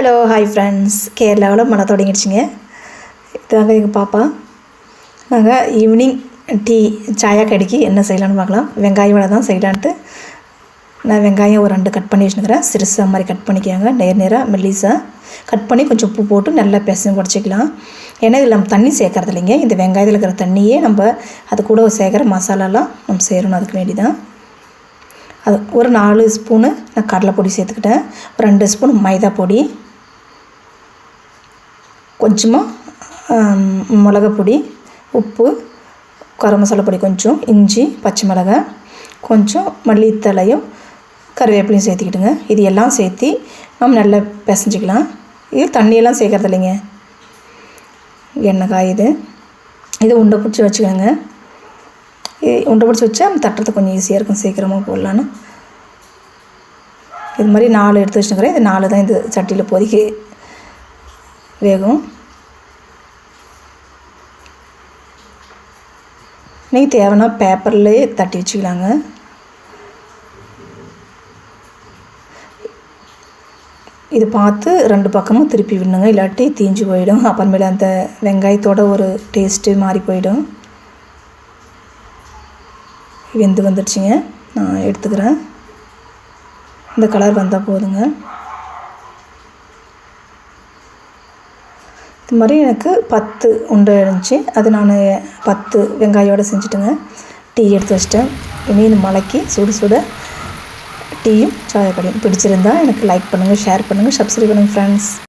Hello hi friends கேரளாவில் மழை தொடங்கிடுச்சிங்க. இதாங்க எங்கள் பாப்பா. நாங்கள் ஈவினிங் டீ சாயா கடிக்கு என்ன செய்யலான்னு பார்க்கலாம். வெங்காயம் வடை தான் செய்யலான்ட்டு. நான் வெங்காயம் ஒரு ரெண்டு கட் பண்ணி வச்சுருக்கிறேன். சிறுசாக மாதிரி கட் பண்ணிக்கோங்க. நேர் நேராக மெல்லிஸாக கட் பண்ணி கொஞ்சம் உப்பு போட்டு நல்லா பிசைஞ்சு உடச்சிக்கலாம். ஏன்னா இதில் நம்ம தண்ணி சேர்க்கறது இல்லைங்க. இந்த வெங்காயத்தில் இருக்கிற தண்ணியே நம்ம அது கூட சேர்க்குற மசாலாலாம் நம்ம சேரணும். அதுக்கு வேண்டி தான் அது ஒரு நாலு ஸ்பூனு நான் கடலைப்பொடி சேர்த்துக்கிட்டேன். ஒரு ரெண்டு ஸ்பூன் மைதா பொடி. கொஞ்சமாக மிளகாப் பொடி உப்பு கரம் மசாலா பொடி கொஞ்சம் இஞ்சி பச்சை மிளகாய் கொஞ்சம் மல்லித்தலையும் கருவேப்பிலையும் சேர்த்துக்கிட்டுங்க இது எல்லாம் சேர்த்து நம்ம நல்லா பிசைஞ்சிக்கலாம். இது தண்ணியெல்லாம் சேர்க்கறது இல்லைங்க எண்ணெய் காய் இது. இது உண்டை பிடிச்சி வச்சுக்கோங்க இது உண்டை பிடிச்சி வச்சா தட்டுறது கொஞ்சம் ஈஸியாக இருக்கும். சீக்கிரமாக போடலான்னு இது மாதிரி நாலு எடுத்து வச்சுக்கிறேன் இது நாலு தான் இந்த சட்டியில் பொதிக்கு வேகும். நீங்கள் தேவைன்னா பேப்பர்லேயே தட்டி வச்சுக்கலாங்க. இது பார்த்து ரெண்டு பக்கமும் திருப்பி விடணுங்க. இல்லாட்டி தீஞ்சு போயிடும். அப்புறமேல அந்த வெங்காயத்தோட ஒரு டேஸ்ட்டு மாறி போயிடும். வெந்து வந்துடுச்சுங்க. நான் எடுத்துக்கிறேன். இந்த கலர் வந்தால் போதுங்க. இது மாதிரி எனக்கு பத்து உண்டை இருந்துச்சு. அது நான் பத்து வெங்காயோடு செஞ்சுட்டுங்க. டீ எடுத்து வச்சிட்டேன். மீன் இந்த சுடு சுட டீயும் சாயக்கடையும் பிடிச்சிருந்தா எனக்கு லைக் பண்ணுங்கள் ஷேர் பண்ணுங்கள் சப்ஸ்கிரைப் பண்ணுங்கள் ஃப்ரெண்ட்ஸ்